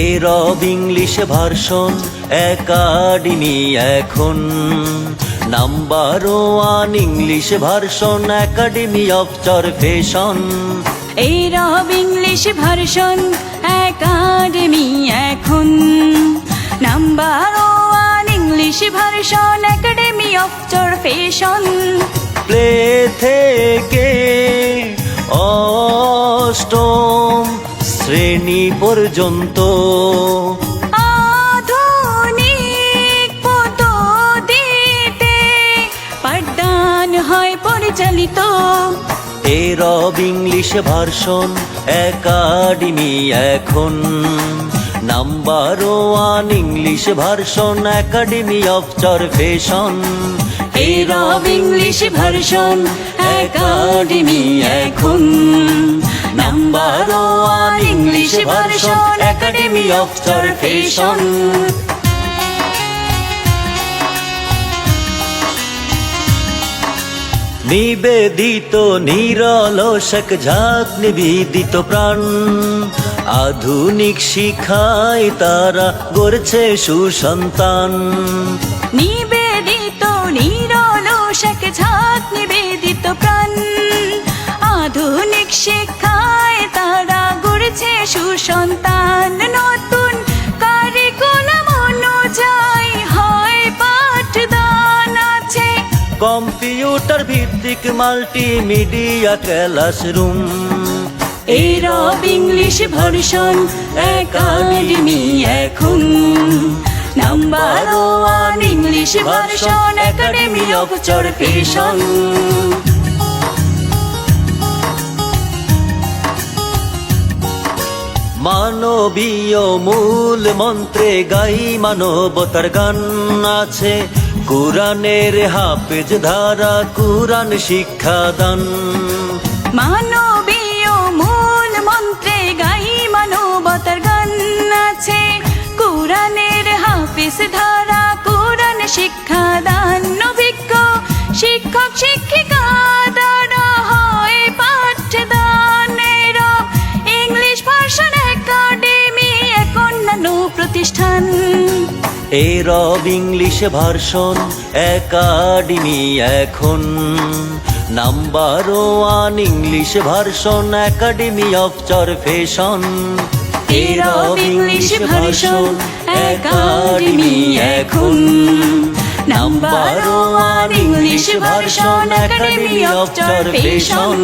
এরব English version academy এখন। Number one English version academy of fashion এই রব English version academy এখন। Number one English version academy of fashion play থেকে শ্রেণি পর্যন্ত। হয় পরিচালিত। এরব ইংলিশ ভার্সন একাডেমি এখন। Number one English version academy of fashion এই রব ইংলিশ ভার্সন একাডেমি এখন। Number one English version academy of fashion নিবেদিত নিরলসক ঝাঁক নিবেদিত প্রাণ। আধুনিক শিখায় তারা গড়ছে সুসন্তান। নিবেদিত নিরলসক ঝাঁক সুসন্তান নতুন কারিকুলাম অনুযায়ী হয় পাঠদান আছে। কম্পিউটার ভিত্তিক মাল্টিমিডিয়া ক্লাসরুম। এই রব ইংলিশ ভার্সন একাডেমি এখন। Number one English version academy of fashion মানবীয় মূল মন্ত্রে গাই মানবতার গান আছে। কোরআনের হাফেজ ধারা কোরআন শিক্ষাদান। মানবীয় এরব ইংলিশ ভার্সন, একাডেমি এখন। Number one English version, academy of fashion এরব English version, academy এখন। Number one English version, academy of fashion